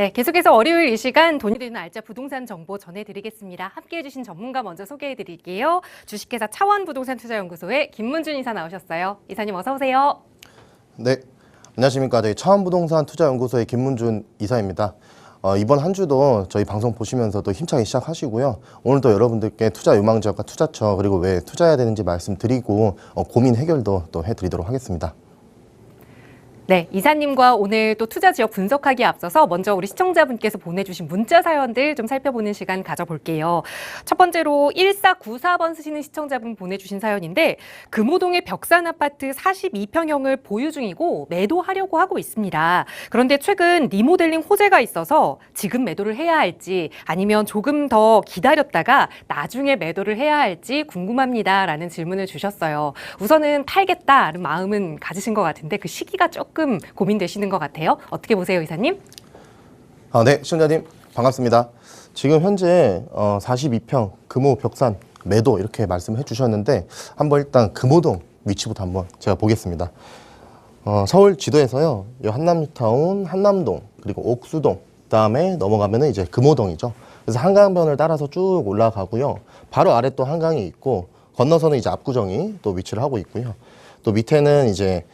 네, 계속해서 월요일 이 시간 돈이 되는 알짜 부동산 정보 전해드리겠습니다. 함께해 주신 전문가 먼저 소개해 드릴게요. 주식회사 차원 부동산 투자연구소의 김문준 이사 나오셨어요. 이사님 어서 오세요. 네, 안녕하십니까. 저희 차원부동산 투자연구소의 김문준 이사입니다. 어, 이번 한 주도 저희 방송 보시면서도 힘차게 시작하시고요. 오늘도 여러분들께 투자 유망 지역과 투자처 그리고 왜 투자해야 되는지 말씀드리고 어, 고민 해결도 또 해드리도록 하겠습니다. 네, 이사님과 오늘 또 투자 지역 분석하기에 앞서서 먼저 우리 시청자분께서 보내주신 문자 사연들 좀 살펴보는 시간 가져볼게요. 첫 번째로 1494번 쓰시는 시청자분 보내주신 사연인데 금호동의 벽산 아파트 42평형을 보유 중이고 매도하려고 하고 있습니다. 그런데 최근 리모델링 호재가 있어서 지금 매도를 해야 할지 아니면 조금 더 기다렸다가 나중에 매도를 해야 할지 궁금합니다라는 질문을 주셨어요. 우선은 팔겠다는 마음은 가지신 것 같은데 그 시기가 조금 고민되시는 것 같아요. 어떻게 보세요, 이사님? 아, 네, 시청자님 반갑습니다. 지금 현재 어, 42평 금호 벽산 매도 이렇게 말씀해 주셨는데 한번 일단 금호동 위치부터 한번 제가 보겠습니다. 어, 서울 지도에서요, 이 한남뉴타운, 한남동 그리고 옥수동 그다음에 넘어가면은 이제 금호동이죠. 그래서 한강변을 따라서 쭉 올라가고요. 바로 아래 또 한강이 있고 건너서는 이제 압구정이 또 위치를 하고 있고요. 또 밑에는 이제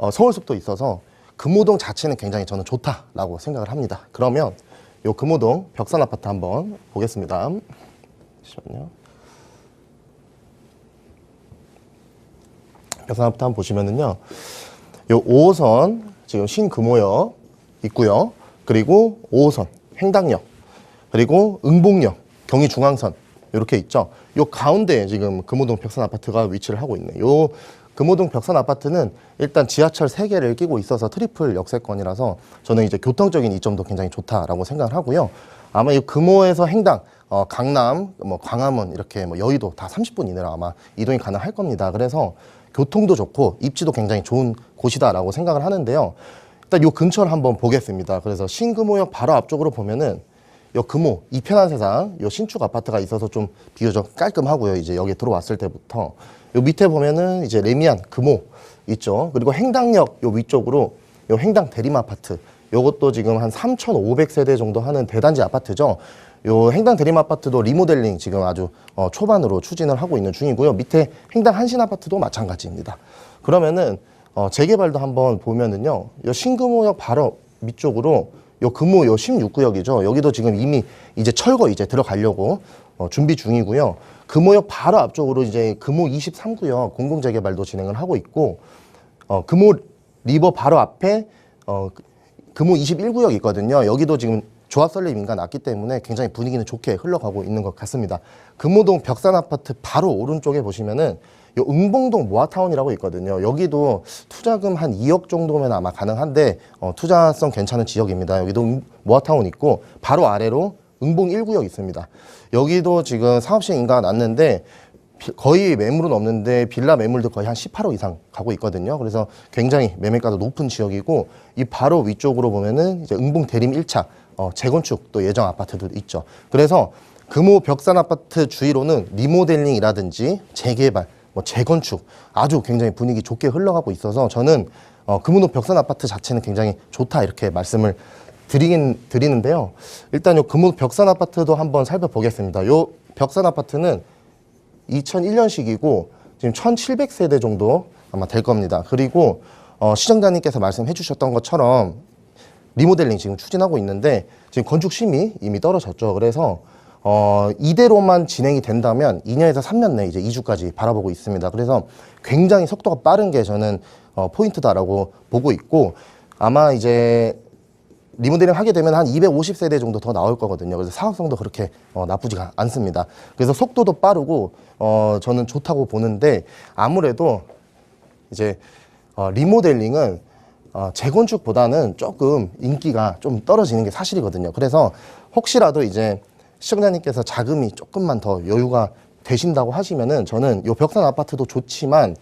어, 서울숲도 있어서 금호동 자체는 굉장히 저는 좋다라고 생각을 합니다. 그러면 요 금호동 벽산 아파트 한번 보겠습니다. 잠시만요. 벽산 아파트 한번 보시면은요. 요 5호선 지금 신금호역 있고요. 그리고 5호선 횡당역 그리고 응봉역 경의중앙선 이렇게 있죠. 요 가운데 지금 금호동 벽산 아파트가 위치를 하고 있네. 요 금호동 벽산 아파트는 일단 지하철 세개를 끼고 있어서 트리플 역세권이라서 저는 이제 교통적인 이점도 굉장히 좋다라고 생각을 하고요. 아마 이 금호에서 행당, 어, 강남, 뭐 광화문 이렇게 뭐 여의도 다 30분 이내로 아마 이동이 가능할 겁니다. 그래서 교통도 좋고 입지도 굉장히 좋은 곳이다라고 생각을 하는데요. 일단 요 근처를 한번 보겠습니다. 그래서 신금호역 바로 앞쪽으로 보면은 요 금호 이 편한 세상 요 신축 아파트가 있어서 좀 비교적 깔끔하고요. 이제 여기 들어왔을 때부터 요 밑에 보면은 이제 레미안 금호 있죠. 그리고 행당역 요 위쪽으로 요 행당 대림 아파트 요것도 지금 한 3,500세대 정도 하는 대단지 아파트죠. 요 행당 대림 아파트도 리모델링 지금 아주 어, 초반으로 추진을 하고 있는 중이고요. 밑에 행당 한신 아파트도 마찬가지입니다. 그러면은 어, 재개발도 한번 보면은요. 요 신금호역 바로 밑쪽으로 요 금호 요 16구역이죠. 여기도 지금 이미 이제 철거 이제 들어가려고 어, 준비 중이고요. 금호역 바로 앞쪽으로 이제 금호 23구역 공공 재개발도 진행을 하고 있고 어, 금호 리버 바로 앞에 어, 그- 금호 21구역 있거든요. 여기도 지금 조합 설립 인가 났기 때문에 굉장히 분위기는 좋게 흘러가고 있는 것 같습니다. 금호동 벽산 아파트 바로 오른쪽에 보시면은 요 응봉동 모아타운이라고 있거든요. 여기도 투자금 한 2억 정도면 아마 가능한데 어, 투자성 괜찮은 지역입니다. 여기도 응- 모아타운 있고 바로 아래로 응봉 1구역 있습니다. 여기도 지금 사업 시행 인가가 났는데 비- 거의 매물은 없는데 빌라 매물도 거의 한 18호 이상 가고 있거든요. 그래서 굉장히 매매가도 높은 지역이고 이 바로 위쪽으로 보면은 이제 응봉 대림 1차 어, 재건축 또 예정 아파트도 있죠. 그래서 금호 벽산 아파트 주위로는 리모델링이라든지 재개발, 뭐 재건축 아주 굉장히 분위기 좋게 흘러가고 있어서 저는 어, 금호 벽산 아파트 자체는 굉장히 좋다 이렇게 말씀을 드리긴 드리는데요. 일단 요 금호 벽산 아파트도 한번 살펴보겠습니다. 요 벽산 아파트는 2001년식이고 지금 1,700세대 정도 아마 될 겁니다. 그리고 어, 시청자님께서 말씀해 주셨던 것처럼 리모델링 지금 추진하고 있는데 지금 건축 심의 이미 떨어졌죠. 그래서 어, 이대로만 진행이 된다면 2년에서 3년 내에 이제 2주까지 바라보고 있습니다. 그래서 굉장히 속도가 빠른 게 저는 어, 포인트다라고 보고 있고 아마 이제 리모델링 하게 되면 한 250세대 정도 더 나올 거거든요. 그래서 사업성도 그렇게 어, 나쁘지가 않습니다. 그래서 속도도 빠르고 어, 저는 좋다고 보는데 아무래도 이제 어, 리모델링은 어, 재건축보다는 조금 인기가 좀 떨어지는 게 사실이거든요. 그래서 혹시라도 이제 시청자님께서 자금이 조금만 더 여유가 되신다고 하시면은 저는 요 벽산 아파트도 좋지만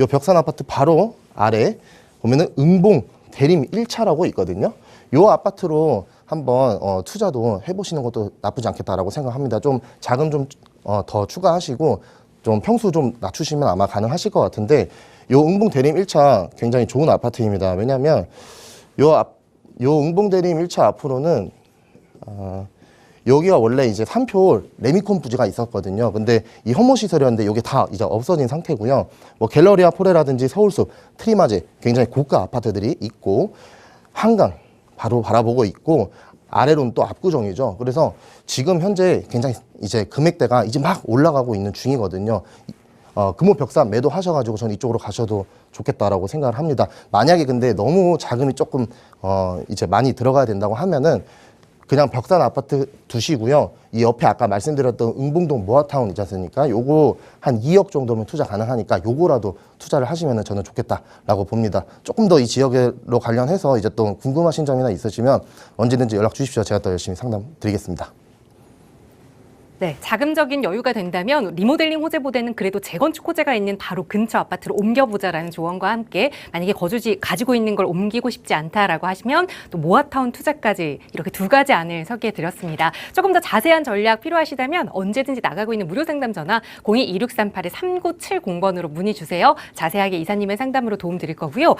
요 벽산 아파트 바로 아래 보면은 응봉 대림 1차라고 있거든요. 요 아파트로 한번 어, 투자도 해보시는 것도 나쁘지 않겠다라고 생각합니다. 좀 자금 좀 어, 더 추가하시고 좀 평수 좀 낮추시면 아마 가능하실 것 같은데 요 응봉 대림 1차 굉장히 좋은 아파트입니다. 왜냐하면 요 앞, 요 응봉 대림 1차 앞으로는 아, 여기가 원래 이제 삼표 레미콘 부지가 있었거든요. 근데 이 혐오 시설이었는데 이게 다 이제 없어진 상태고요. 뭐 갤러리아 포레라든지 서울숲, 트리마제 굉장히 고가 아파트들이 있고 한강 바로 바라보고 있고 아래로는 또 압구정이죠. 그래서 지금 현재 굉장히 이제 금액대가 이제 막 올라가고 있는 중이거든요. 어, 금호 벽사 매도하셔가지고 저는 이쪽으로 가셔도 좋겠다라고 생각을 합니다. 만약에 근데 너무 자금이 조금 어, 이제 많이 들어가야 된다고 하면은 그냥 벽산 아파트 두시고요. 이 옆에 아까 말씀드렸던 응봉동 모아타운 있지 않습니까? 요거 한 2억 정도면 투자 가능하니까 요거라도 투자를 하시면 저는 좋겠다라고 봅니다. 조금 더 이 지역으로 관련해서 이제 또 궁금하신 점이나 있으시면 언제든지 연락 주십시오. 제가 또 열심히 상담 드리겠습니다. 네, 자금적인 여유가 된다면 리모델링 호재보다는 그래도 재건축 호재가 있는 바로 근처 아파트로 옮겨보자라는 조언과 함께 만약에 거주지 가지고 있는 걸 옮기고 싶지 않다라고 하시면 또 모아타운 투자까지 이렇게 두 가지 안을 소개해 드렸습니다. 조금 더 자세한 전략 필요하시다면 언제든지 나가고 있는 무료 상담 전화 02-2638-3970번으로 문의 주세요. 자세하게 이사님의 상담으로 도움 드릴 거고요.